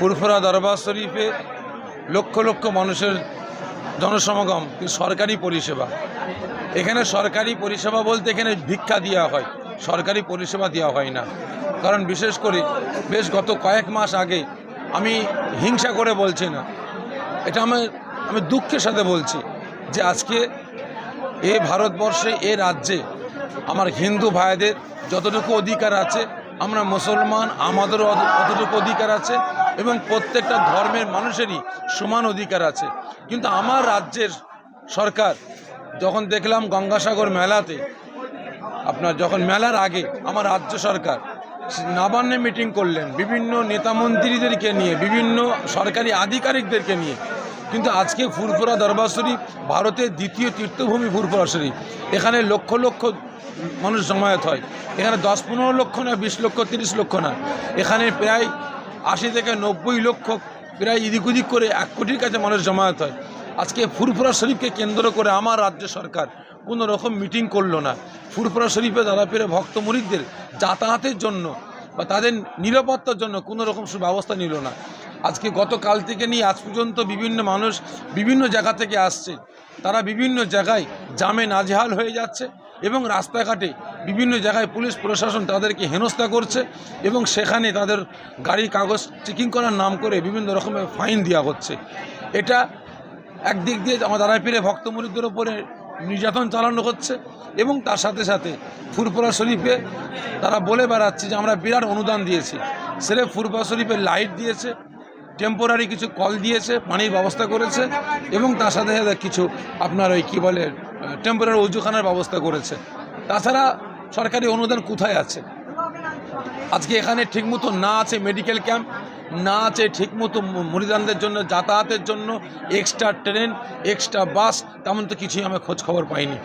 ফুরফুরা দরবার শরীফে লক্ষ লক্ষ মানুষের জনসমাগম সরকারি পরিষেবা। এখানে সরকারি পরিষেবা বলতে এখানে ভিক্ষা দেওয়া হয়। সরকারি পরিষেবা দেওয়া হয় না। কারণ বিশেষ করে বেশ গত কয়েক মাস আগে আমি হিংসা করে বলছি না। এটা আমার আমি দুঃখের সাথে বলছি যে আজকে এ ভারতবর্ষে, এ রাজ্যে আমার হিন্দু ভাইদের যতটুকু অধিকার আছে, আমরা মুসলমান, আমাদেরও অত- অতটুকু অধিকার আছে এবং প্রত্যেকটা ধর্মের মানুষেরই সমান অধিকার আছে। কিন্তু আমার রাজ্যের সরকার যখন দেখলাম গঙ্গাসাগর মেলাতে, আপনার যখন মেলার আগে আমার রাজ্য সরকার নাবান্নে মিটিং করলেন, বিভিন্ন নেতা মন্ত্রীদেরকে নিয়ে, বিভিন্ন সরকারি আধিকারিকদেরকে নিয়ে। কিন্তু আজকে ফুরফুরা দরবার শরীফ ভারতের দ্বিতীয় তীর্থভূমি ফুরফুরা শরীফ এখানে লক্ষ লক্ষ মানুষ জমায়েত হয়। এখানে দশ পনেরো লক্ষ না, বিশ লক্ষ, তিরিশ লক্ষ না। এখানে প্রায় আশি থেকে নব্বই লক্ষ প্রায় এদিক ওদিক করে এক কোটির কাছে মানুষ জমায়েত হয়। আজকে ফুরফুরা শরীফকে কেন্দ্র করে আমার রাজ্য সরকার কোনো রকম মিটিং করল না। ফুরফুরা শরীফে দাদা পেরে ভক্ত মুরিদদের যাতায়াতের জন্য বা তাদের নিরাপত্তার জন্য কোনো রকম সুব্যবস্থা নিল না। আজকে গতকাল থেকে নিয়ে আজ পর্যন্ত বিভিন্ন মানুষ বিভিন্ন জায়গা থেকে আসছে। তারা বিভিন্ন জায়গায় জামে নাজেহাল হয়ে যাচ্ছে। এবং রাস্তাঘাটে বিভিন্ন জায়গায় পুলিশ, প্রশাসন তাদেরকে হেনস্থা করছে এবং সেখানে তাদের গাড়ির কাগজ চেকিং করার নাম করে বিভিন্ন রকমের ফাইন দেওয়া হচ্ছে। এটা একদিক দিয়ে আমার দাঁড়াপীরে ভক্ত মুরিদদের ওপরে নির্যাতন চালানো হচ্ছে এবং তার সাথে সাথে ফুরফুরা শরীফে তারা বলে বেড়াচ্ছে যে আমরা বিরাট অনুদান দিয়েছি। সেরে ফুরফুরা শরীফে লাইট দিয়েছে টেম্পোরারি কিছু কল দিয়েছে, পানির ব্যবস্থা করেছে এবং তার সাথে সাথে কিছু আপনার ওই কী বলে টেম্পোরারি উজুখানার ব্যবস্থা করেছে। তাছাড়া সরকারি অনুদান কোথায় আছে? আজকে এখানে ঠিকমতো না আছে মেডিকেল ক্যাম্প না আছে ঠিকমতো মরিদানদের জন্য যাতায়াতের জন্য এক্সট্রা ট্রেন এক্সট্রা বাস তেমন তো কিছুই আমি খোঁজ খবর পাইনি।